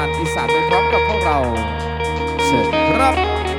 านอีสานไปพร้อมกับพวกเรา เชิญครับ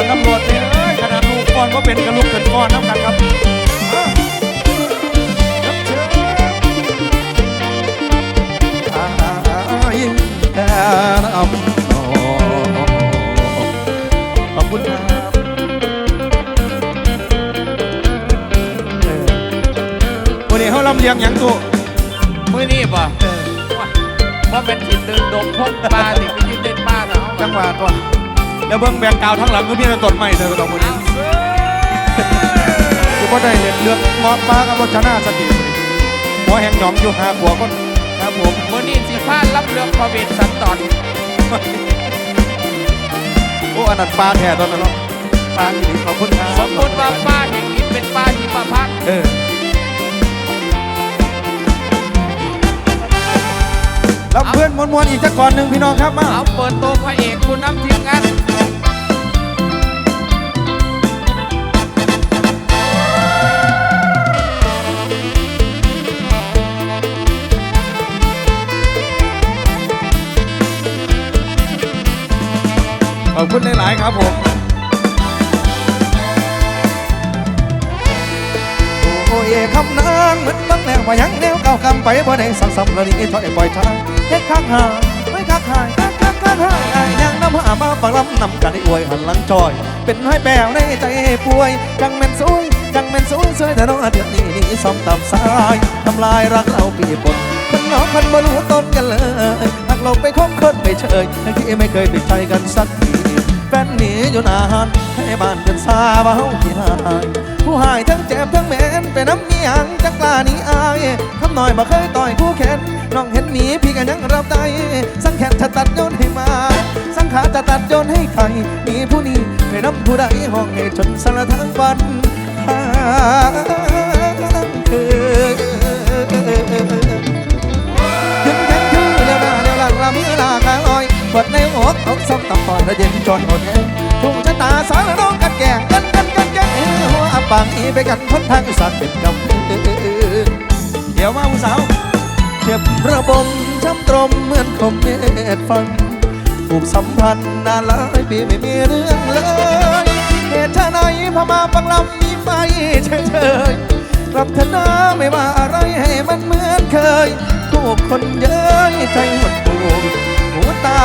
อนตำรวเนี่ยเอ้ยขนาดลูกก่อนก็เป็นกระลุกเกินก่อนน้ำกันครับเออครับเชิญอ้ายแค่รำนอขอบคุณครับเออวันนี้เขาลำเลียงหยังตัวมือนี่ป่ะว่าเป็นถิ่นเดินดงพงปลาติดไปยืนเต้นป้าเนาะจังหวะตัว แล้วเบิ้งแบกกราวด์ทั้งหลังก็มีแต่ต้นไม้เธอต้องวันนี้คือพอได้เห็นเรื่องเงาะปลากับรถชนะสติหัวแห่งหนองอยู่หาหัวก็ครับผมมือนี่สิพารับเรื่องพอเวทสันตอนโอ้อันนั้นปลาแท้ตอนนั้นเนาะปลาอีหลีขอบคุณครับสมมติว่าป้าแห่งนี้เป็นป้าหิมพานต์เออแล้วเพื่อนมวนๆอีกสักก่อนหนึ่งพี่น้องครับมาเอาเปิดตัวพระเอกคุณน้ำทีมงาน อบคุณหลาย ๆ ครับผมโอ้ยคำนางเหมือนบังแนวว่ายังแนวเก่ากำไปบ่ได้สักสำแล้วนี่ถอยปล่อยทางเฮ็ดข้างหาไม่ข้างหายข้างข้างข้างหายอ้ยังน้ำหามาฟังลำนำกันให้อวยหันหลังจอย เป็นห้อยแปวในใจป่วยจังแม่นสวยจังแม่นสวยสวยแต่น้องเดือดนี้นี่ซ้อมตามสายทำลายรักเราปีบนคนน้องคนบ่รู้ต้นกันเลยหากเราไปคบคนไปเชยทั้งที่ไม่เคยปิดใจกันสักที แฟนหนีอยู่นานให้บ้านเป็นซาเบาที่หายผู้หายทั้งเจ็บทั้งแมนเป็นน้ำเมียงจักล้านี้อายคำหน่อยบ่เคยต่อยคู่แขนน้องเห็นหนีพี่ก็ยังรับได้สังแขนจะตัดโยนให้มา สังขาจะตัดโยนให้ใครมีผู้นี้ไปน้ำผู้ใดห้องให้จนสารทั้งวันทางคืน ลอยกดในอกอกซ้ำตับปอยแล้วเย็นจนหมดแรงทุ่งชะตาสารน้องกันแก่งกันกันกันกันเออหัวอับปางอีไปกันพ้นทางอุตสาห์เป็นกำเดี๋ยวมาผู้สาวเจ็บระบมช้ำตรมเหมือนคมเม็ดฟันผูกสัมพันธ์นานหลายปีไม่มีเรื่องเลยเหตุไหนพมาปังลำมีไฟเฉยๆกลับเถอะนะไม่ว่าอะไรให้มันเหมือนเคยถูกคนเย้ยใจหดหู่ ตา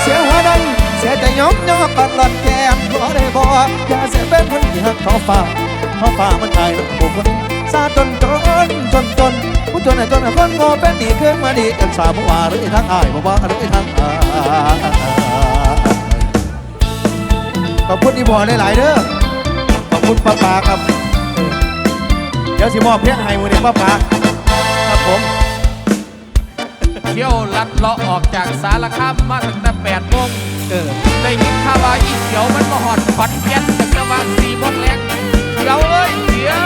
เสียหัวดันเสียใจยอมยอมปัดหลอดแก้มขอได้บอกอย่าเสียเป็นคนที่หักเขาฟ้าเขาฟ้ามันตายแล้วบุคคลซาจนจนจนจนผู้จนจนคนโง่เป็นดีขึ้นมาดีกันสาบว่าหรือทางอายบอกว่าหรือทางอายขอบคุณที่บอกหลายๆเด้อขอบคุณป้าปาครับ เดี๋ยวสิมอบเพลงให้มือนี้ป้าปาครับผม เที่ยวลัดเลาะออกจากสารคามมาตั้งแต่แปดโมงเออได้ยินข่าวว่าอีเขียวมันมาหอดขอนแก่นตั้งแต่วันสี่โมงแรงเขียวเอ้ยเขียว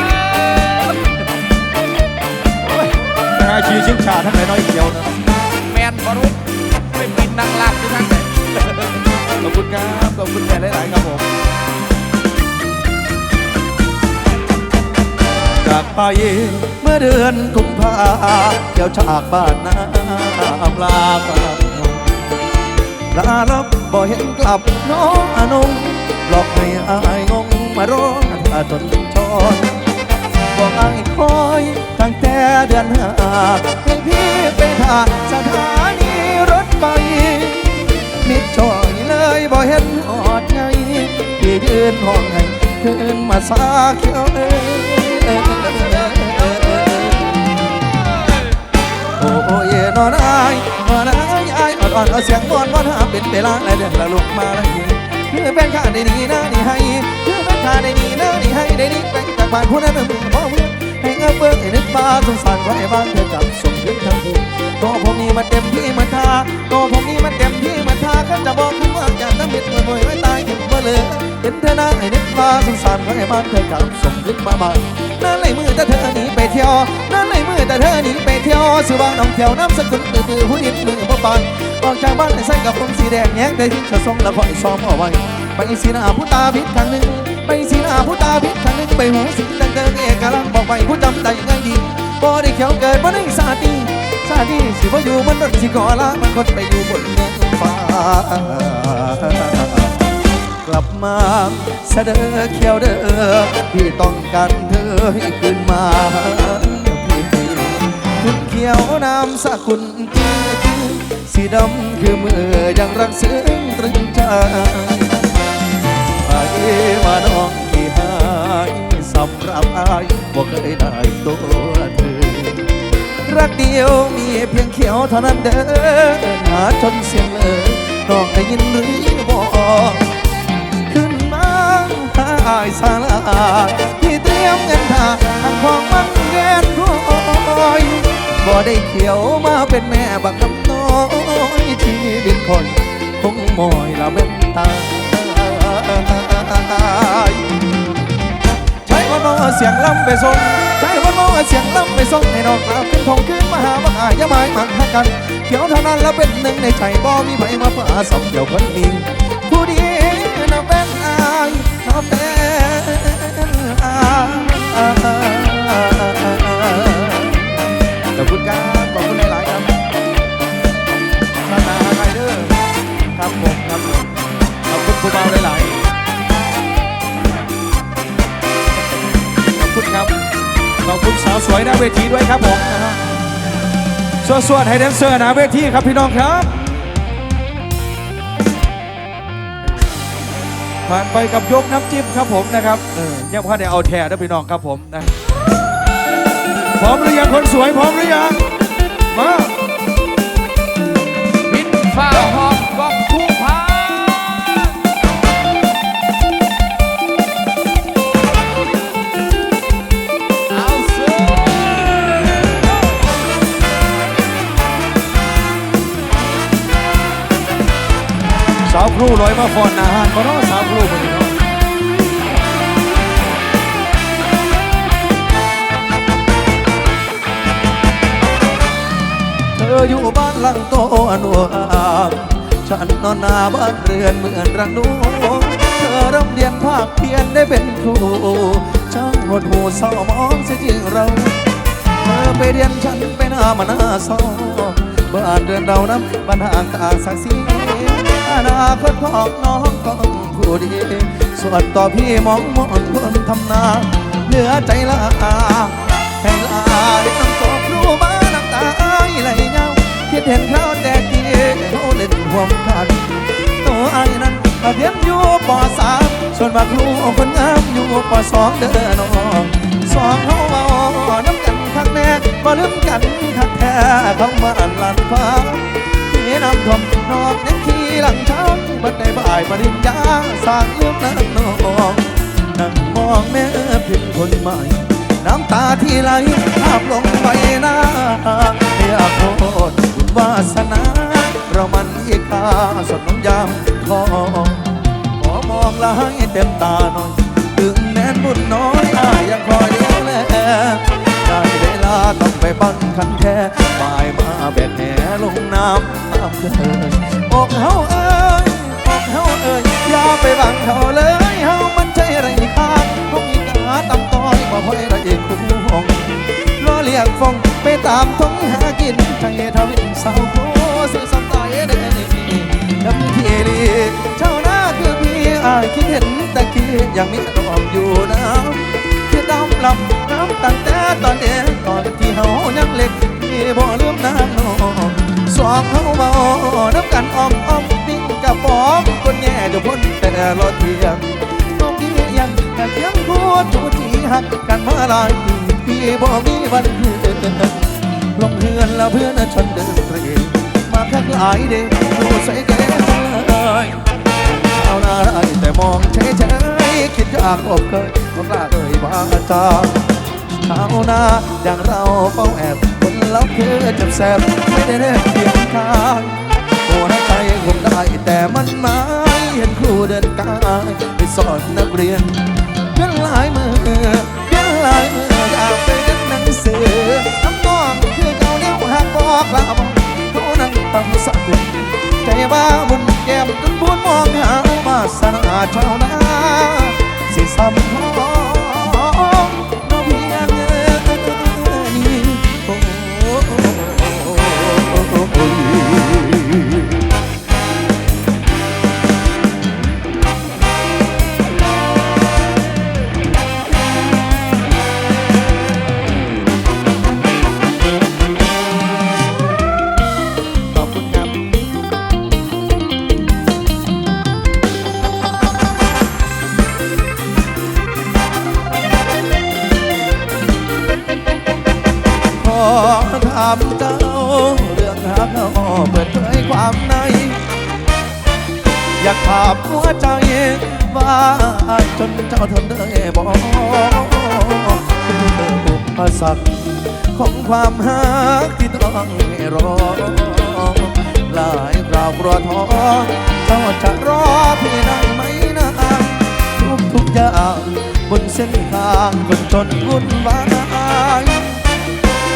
นะฮะชีชิงชาทั้งไหนน้อยเดียวนะแมนบรุษไปบินนางลากที่ทางไหนขอบคุณครับขอบคุณแม่หลายๆครับผมจากไปเมื่อเดือนกุมภาเที่ยวฉากบ้านนาอำลาบ้าลาลับบ่เห็นกลับน้องอนงหลอกให้อายงงมาร้องถ้าจนชอนบอกไอ้คอยตั้งแต่เดือนหาให้พี่ไปท่าสถานีรถไฟมิดจอยเลยบ่เห็นหอดไงพี่ยืนห้องให้คืนมาซาเขียวเอ้ อ่อนอายนอนอายอายอ่อนๆเอาเสียงวอนวอนหาเป็นเวลาและเดือนละลุกมาแล้วคือเป็นข้าได้ดีนะนี่ให้คือเป็นข้าได้ดีนะนี่ให้ได้ดีไปจากบ้านผู้นั้นมึงพ่อเพื่อนให้เงาเบิ้งให้นึกมาสงสารไว้บ้านเธอกลับส่งถึงทางผู้ตัวผมนี่มันเต็มที่มันทาตัวผมนี่มันเต็มที่มันทาก็จะบอกคือว่าอย่าต้องมิดมวยมวยไว้ตายถึงเบลอ เห็นเธอหน้าให้นึกมาสงสารไว้บ้านเธอกลับส่งถึงมาบ้านนั่นเลยมือแต่เธอหนีไปเที่ยวนั่นเลยมือแต่เธอหนีไปเที่ยวสื่อว่าน้องเที่ยวน้ำสกุลตื่นตื่นผู้ดินมือพ่อปานออกจากบ้านใส่กับผมสีแดงแยกได้ทิ้งกระทรงแล้วคอยซ้อมเอาไว้ไปสีหน้าผู้ตาพิษทางหนึ่งไปสีหน้าผู้ตาพิษทางหนึ่งไปหูสิงดังเดิมเอกลังบอกไปผู้จำได้ง่ายดีบ่ได้เขียวเกิดบ่ได้สาดีสาดีสิบ่อยู่มันรถสิก่อละมันคนไปอยู่บนเมืองฟ้า ลับมาเสดอเขียวเด้อพี่ต้องการเธอให้คืนมาพี่คุณเขียวน้ำสกุลจือสีดำคือมือยังรักซึ้งตรึงใจไปมาน้องที่หายสำหรับอายบ่เคยได้ตัวเธอรักเดียวมีเพียงเขียวเท่านั้นเด้อหาจนเสียงเลยน้องได้ยินหรือบ่ขึ้น มาหาอายสาลาที่เตรียมเงินทาทางของมันแกนรอยบ่ได้เขียวมาเป็นแม่บักคำน้อยชีวิตคนคงมอยละเป็นตายใช้คนมเสียงลำไปส่งใช้คนมเสียงลำไปส่งให้น้องกลับขึ้นทองขึ้นมาหาบักอายาหมายมันหักกัน เขียวเท่านั้นแล้วเป็นหนึ่งในใจบ่มีไผมาฝ่าสมเดียวคนนี้ผู้ดีน่ายน่ะเป็นอาขอบคุณครับขอบคุณหลายๆครับสนาไรเดอร์ครับผมครับผมขอบคุณครูเบาหลายๆขอบคุณครับขอบคุณสาวสวยหน้าเวทีด้วยครับผมนะฮะสวดๆให้แดนเซอร์หน้าเวทีครับพี่น้องครับ ผ่านไปกับยกน้ำจิ้มครับผมนะครับเออยังพ่อได้เอาแท้นะพี่น้องครับผมนะพร้อมหรือยังคนสวยพร้อมหรือยังมาบินฟ้าหอบกอบผู้พาเอาสู้สาวครูร้อยมาฟอนนะามฉันนอนหน้าบ้านเรือนเหมือนรังนูเธอร่ำเรียนภาคเพียนได้เป็นครูช่างหดหูเศร้ามองเสียจริงเรา เธอไปเรียนฉันไปหน้ามาหน้าซอบ้านเรือนเรานั้นบ้านห่างต่างสักสีอนาคตของน้องก็ผู้ดี ส่วนต่อพี่มองมอนคนทำนาเหลือใจละให้ลาเด็กน้ำตกครูบ้านน้ำตาไหลเงาคิดเห็นเขาแต่กี้ เขาเล่นห่วมกันตัวไอ้นั้นมาเรียนอยู่ปสามส่วนมาครูคนงามอยู่ปสองเด้อน้องสองเขาเมาน้ำกันข้างแน่มาลืมกันคักแท้เขามาอันลันฟ้าที่น้ำท่วมนอกในที่หลังช้าบัดได้บ่ายปริญญาสร้างลืมนั่งน้องนั่งมองแม่เพิมคนใหม่น้ำตาที่ไหลภาพลงใบหน้าอยากโทษบุญวาสนา เรามันอีกาสน้ำยามทองขอมองลายเต็มตาหน่อย ถึงแม้นบุญน้อยอายังคอยเดียวแลได้เวลาต้องไปบังคันแค่บ่ายมาแบกแหลงน้ำน้ำเกินอกเฮาเอ้ยอกเฮาเอ้ยอย่าไปบังเขาเลยเฮามันใจไรค่าคงอีกาตำต้อยบ่พ่อยไรคุ้มห้องล้อเลียกฟองไปตามท้องหากินใจทวินเศร้าโสื่อสำตายเดนี่ดำทีรีเจ้าหน้าคือพี่อายคิดเห็นแต่กี้ยังมีรอมอยู่นะคิดดำลำน้ำตั้งแต่ตอนเด็กตอนที่เฮายังเล็กพี่บ่ลืมนางน้องสองเฮาเบาน้ำกันอ้อมอ้อมปิ้งกับฟองคนแง่จะพ้นแต่รอเที่ยงน้องพี่ยังแต่เพียงพูดจูจีหักกันมาหลายปีพี่บ่มีวันเพื่อนลงเฮือนแล้วเพื่อนฉันเดินเตร มาคักหลายเด้ดูใส่แก่เลยชาวนาไรแต่มองเฉยๆคิดอยากอบเคยก็กล้าเอ่ยว่าจาชาวนาอย่างเราเฝ้าแอบคนเราคือจับแสบไม่ได้เล่นเพียงทางหัวใจผมได้แต่มันไม้เห็นครูเดินกายไปสอนนักเรียนเพียนหลายมือเพียนหลายมืออยากไปเรียนหนังสือน้ำนองคือเจ้าเลี้ยวหักบอกลาบอกเขา ตั้งสักกุใจบ้ามุนแก้มจนบุญมองหามาสนาชาวนาสิซ้ำ ความหักที่ต้องรอหลายคราวกลัวท้อเจ้าจะรอพี่ได้ไหมนะทุกทุกอย่างบนเส้นทางคนจนวุ่นวาย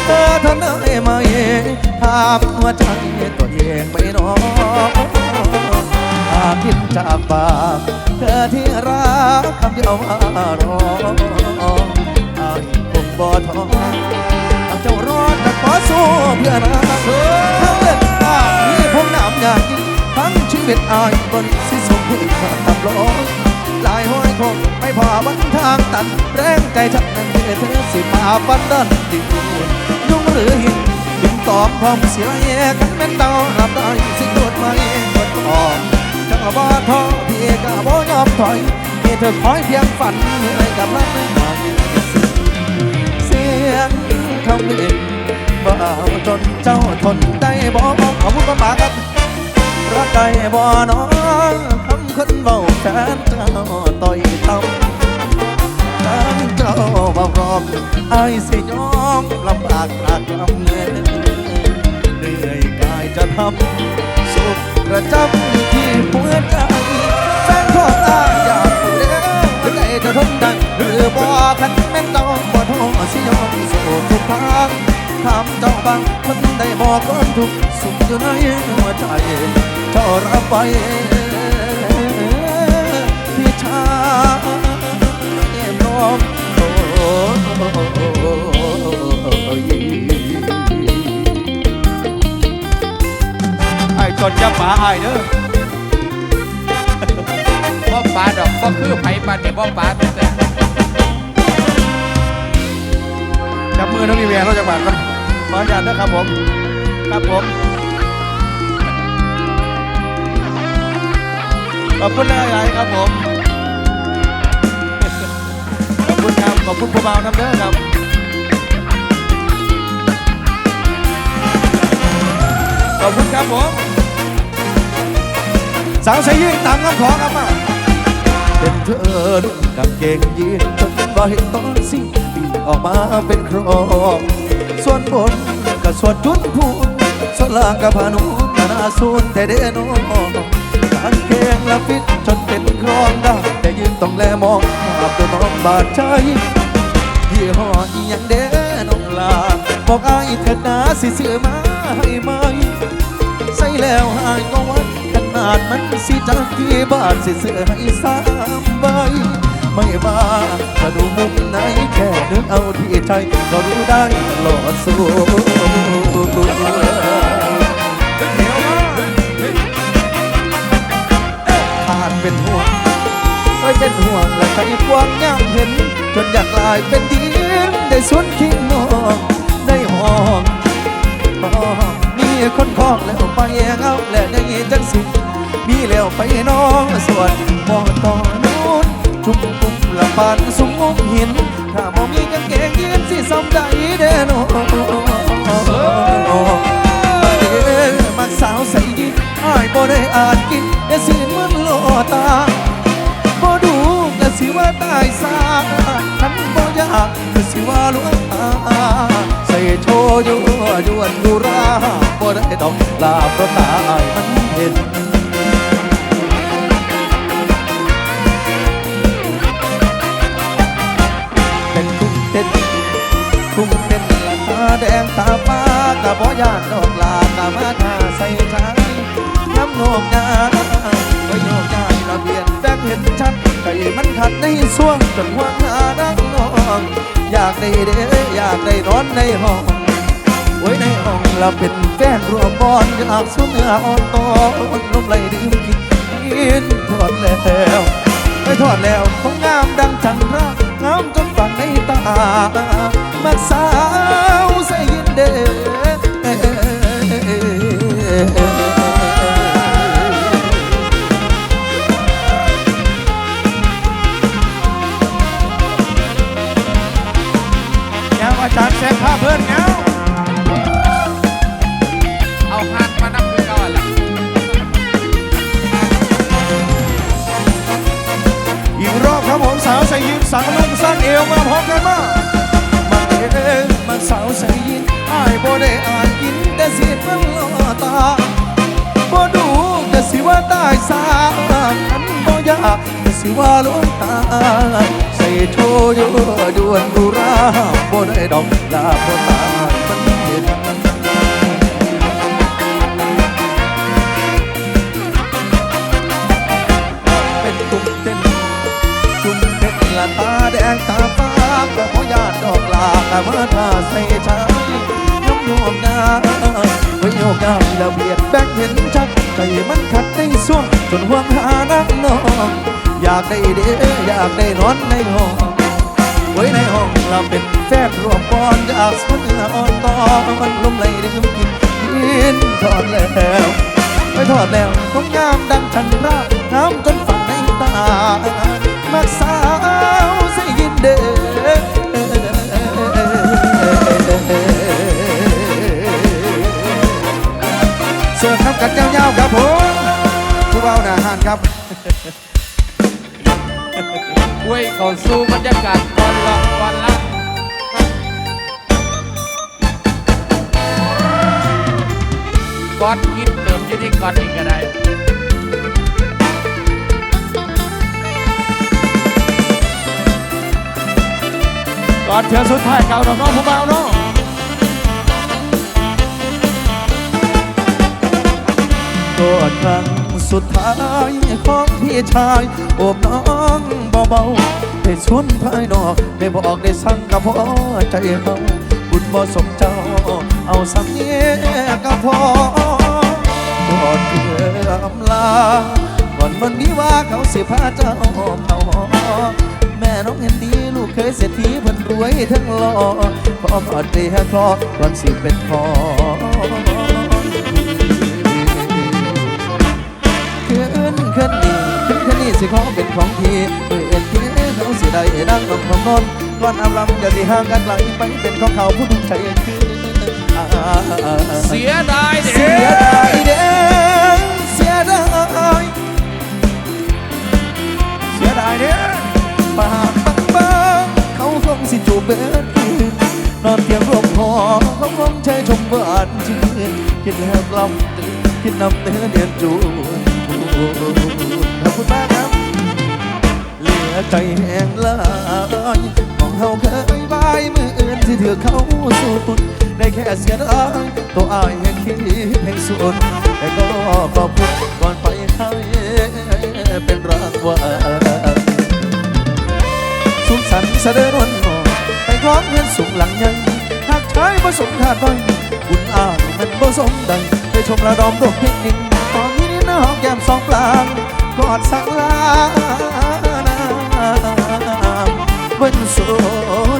เธอทนได้ไหมถามหัวใจตัวเองไม่รอหากคิดจากปากเธอที่รักคำเดียวว่ารออายคงบ่ท้อ สู้เพื่อนาเธอทั้งเล่นตาที่ผมน้ำอยากกินทั้งชีวิตอายบนสิสมที่ขาดตับล้อหลายห้อยคงไม่พอวันทางตัน แรงใจฉันนั้นเธอเธอสิมาฟันดันดียุ่งหรือหินบินตอมพร้อมเสียแยกันแม่นดาวรับได้สิโดดไม่หมดออกจังบ่ท้อพี่ก็บ่ยอมถอยพี่เธอคอยเพียงฝันเหนื่อยกับรักไม่หายเสียงคำเล่น บ่อาจนเจ้าทนได้บ่ขอบคุณป้ากับรักได้บ่น้องคำคนเบาแสนเจ้าต่อยต่ำทั้งเจ้าบ่รอบไอ้สิยอมลำบากหนักลำเงินเหนื่อยกายจะทำสุขกระจำที่หัวใจแฟนขอตาอยากเลี้ยงใจจะทนได้หรือบ่คันแม่นต้องบ่ท้อสิยอมสู่ทุกทาง วามทุกข์สุขอยู่ในหัวใจเจ้ารับไปพี่ชายน้องโอ้ยไอ้จนจะป่าไอ้เด้อบ่ปลาดอกบ่คือไผปานนี่ยบ่ปลาเป็นแต่จับมือน้องมีแวร์เราจะบาดกัน ขออนุญาตนะครับผม ครับผม ขอบคุณหลายๆครับผม ขอบคุณครับ ขอบคุณผู้เบาน้ำเด้อครับขอบคุณครับผมสังสยิ่งตามคำขอครับมาเป็นเธอนุ่งกางเกงยีนจนบ่เห็นตอนสิ้นปีออกมาเป็นครอง ส่วนบนก็ส่วนจุนพูนส่วนล่างก็พานุนานาสูนแต่เดโนกางเกงและฟิตจนเป็นครองได้แต่ยืนต้องแลมองภาพตัวน้องบาดใจยี่ห้ออีหยังเดน้องลาบอกอายเถิดนาสิซื้อมาให้ไหมใส่แล้วหายก็วัดขนาดมันสิจากกี่บาทสิซื้อให้สามใบ ไม่ว่าจะดูมุมไหนแค่นึกเอาที่ใจก็รู้ได้ตลอดสู้ขาดเป็นห่วงเอ้ยเป็นห่วงและใจกว้างย่ำเห็น จนอยากกลายเป็นดินได้สวนคิงนองได้ห้องมองมีคนคล้องแล้วไปเงาและได้จังสิมีแล้วไปน้องส่วนมองตอน นจุ่มปุ่มละปานสมมุมหิน ถ้าบ่มีกางเกงยีนสิสมใจเด้อน้องมักสาวใส่ยินอ้ายบ่ได้อ่านกินแต่สิมันโลตาบ่ดูก็สิว่าตายซาทันบ่อยากก็สิว่าลวงตาใส่โชยู่ยวนดูราบ่ได้ดอกลาเพราะตายมันเห็น กุ้งเต้นละตาแดงตาฟ้ากะบ่ยานดอกลากะมาทาใส่ชายน้ำโนกยาก็โยกยายระเบียดแบกเห็นชัดไก่มันขัดในส่วงจนห่วงหาดังนองอยากได้เด้อยากได้นอนในห้องไว้ในห้องเราเป็นแฟนรัวบอนอยากสู้เนื้ออ่อนตอนลมไหลดื่มกินกินทอดแล้วไม่ทอดแล้วคงงามดังจันทรางามจนฝังในตา มั อกลามาทาใส่ชายน้ำนวมงาไว้โยกงามระเบียดแบกเห็นชัดใจมันขัดในส่วงจนห่วงหานักนองอยากได้เด้อยากได้นอนในห้องไว้ในห้องเราเป็นแฟนรวมปอนอยากสุดเนื้ออ่อนตอนลมไหลดื่มกินกินทอดแล้วไม่ทอดแล้วคงงามดังชันรากงามจนฝังในตามักสาวใส่ยินเด้ เสิร์ฟน้ำกันยาวๆครับผมผู้เบาหนาหานครับอวยเขาสู่บรรยากาศก่อนลองก่อนละก่อนกินเติมยู่ที่ก่อนอีกก็ได้ ก่อนเถื่อสุดท้ายเก่าดอกน้องผู้เบาเนาะกอดครั้งสุดท้ายของพี่ชายโอบน้องเบาๆได้ชวนภายนอกได้บอกได้สั่งกับพ่อใจเขาบุญบ่สมเจ้า เอาสักเนี้ก็พอกอดเพื่ออำลาก่อนมันมีว่าเขาสิพาเจ้าเขา น้องเห็นดีลูกเคยเศรษฐีเพิ่นรวยทั้งหล่อพอกอดเดียคลอก่อนสิเป็นพอขึ้นขึ้นดีขึ้นขึ้นนี่สิขอเป็นของพี่เมื่อเอ็นพี่เขาสิได้นั่งลงของนนก่อนอำลำอย่าสิห่างกันไกลไปเป็นของเขาผู้ทุ่งใจคืออ่าเสียดายเด้เสียดายเด้ สิจูบเบิดคืนนอนเตียงร่มหอเขาคงใจชมหวานชื่นคิดแล้วกล้ำตื่นคิดนำเนื้อเนียนจูนขอบคุณมากครับเหลือใจแห้งลายมองเฮาเคยบายมืออื่นที่เถือเขาสูดได้แค่เสียดายตัวอายแห่งคิดแห่งสุดแต่ก็ขอบคุณก่อนไปให้เป็นรางวัลสุขสันต์เสด็จวัน คล้องเงินสูงหลังยังหากใช้ผสมขาดไปบุญอายมันผสมใดไปชมระดมดอกเพลงหนึ่งตอนนี้นี่น้องแก้มสองปลางกอดสักลาวันสุ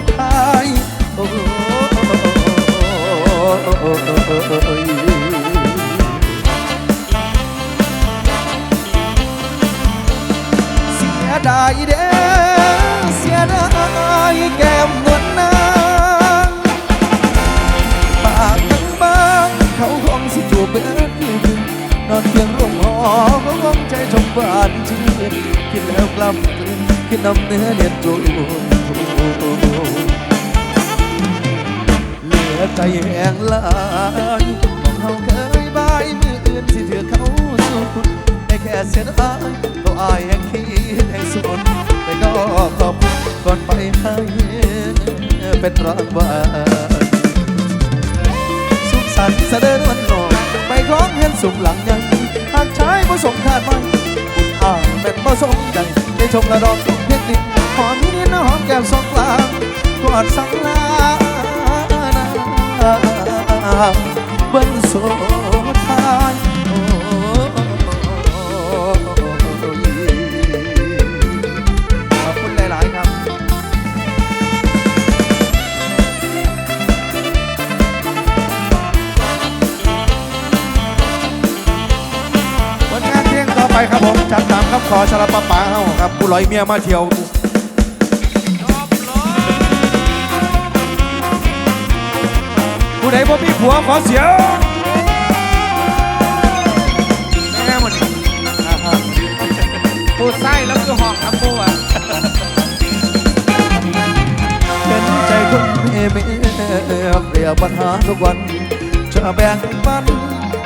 ดท้ายโอ้ยเสียดายเด้อเสียดายแก้ม เพียงร่มหอเขาคงใจชมบานชื่นคิดแล้วกล้ำกลืนคิดนำเนื้อเนียนจูนเหลือใจแห้งลายมองเขาเคยบายมืออื่นสิถือเขาสู้คุณได้แค่เสียดายตัวอายแห่งคิดให้สุดแต่ก็ขอบคุณก่อนไปให้เป็นรางวัลสุขสันต์เสด็จวันนอนไปคล้องเห็นสุขหลังยังากชายผู้สมคาดไม่บุญอางเป็นบ่สมใจได้ชมระดอกเพชรดินหอมนิ้น้หอมแก้มสองกลางกอดสังลาเบนสุด ครับผมจัดตามคำขอชาลปะป๋าเฮาครับผู้ลอยเมียมาเที่ยวผู้ใดบ่มีผัวขอเสียงแม่มันอ่าฮะปูไส้แล้วคือหอกครับปูอะเห็นใจคนเอเมเปรียบปัญหาทุกวันจะแบ่งปัน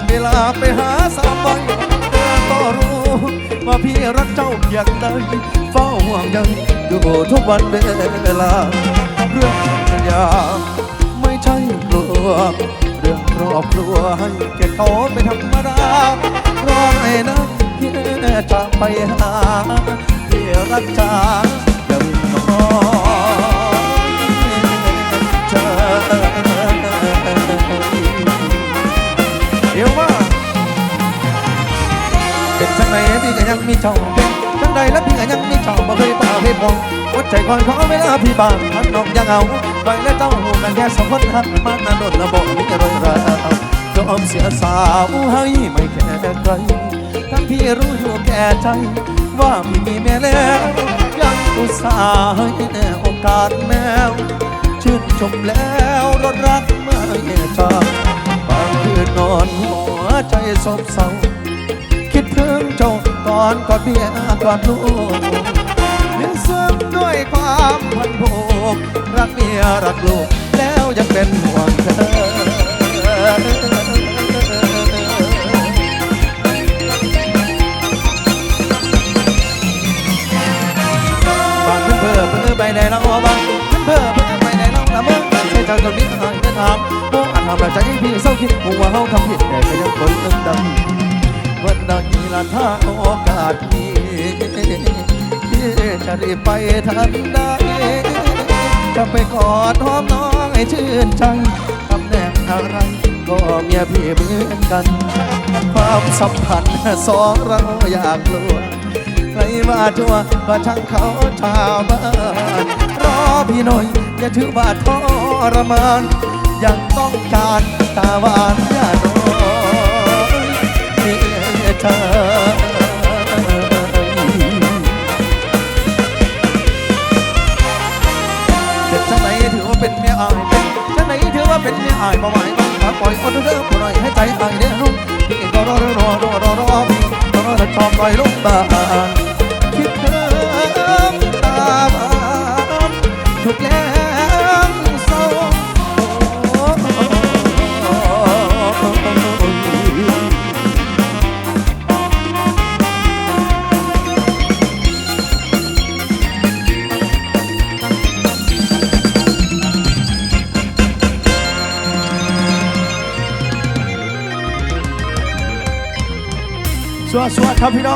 เวลาไปหาสามใบ ก็รู้ ว่าพี่รักเจ้าอย่างใดเฝ้าห่วงใยอยู่ทุกวันเวลา เรื่องสัญญาไม่ใช่กลัว เรื่องครอบครัวให้แก่เขาเป็นธรรมดารอให้นะพี่จะไปหาพี่รักจ้า เจ้าจังใดแล้วพี่ก็ยังมีเจ้าบ่เคยป่าเคยพองวัดใจคอยขอเวลาพี่บางทันนอกยังเอาไปและเจ้าหูกันแค่สองคนหักมานานโดนระบอกมีรอยราวยอมเสียสาวให้ไม่แค่ใครทั้งพี่รู้อยู่แก่ใจ ว่าพี่มีแม่แล้วยังอุตส่าห์ให้โอกาสแมวชื่นชมแล้วรถรักไม่จางบางคืนนอนหัวใจซบเศร้า เจ้าตอนกอดเบียกอดลูกเลี้ยงซึมด้วยความพันผูกรักเมียรักลูกแล้วยังเป็นห่วงเธอบางเพื่อเพื่อไปในเราบางเพื่อเพื่อไปในเราละเมื่อใช่เจ้าจนนี้หายไม่ทำโมอันทำเราใจพี่เศร้าคิดหัวเฮาทำผิดแต่ก็ยังคนนึงดำ วันใดละถ้าโอกาสมีจะรีบไปทันใดจะไปกอดหอมน้องให้ชื่นใจตำแหน่งอะไรก็เมียพี่เหมือนกัน ความสัมพันธ์สองเราอยากลัวใครว่าจัวว่าช่างเขาชาวบ้านรอพี่หน่อย อย่าถือว่าทรมาน ยังต้องการตาหวาน เ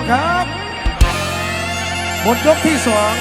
ครับ หมดยกที่สอง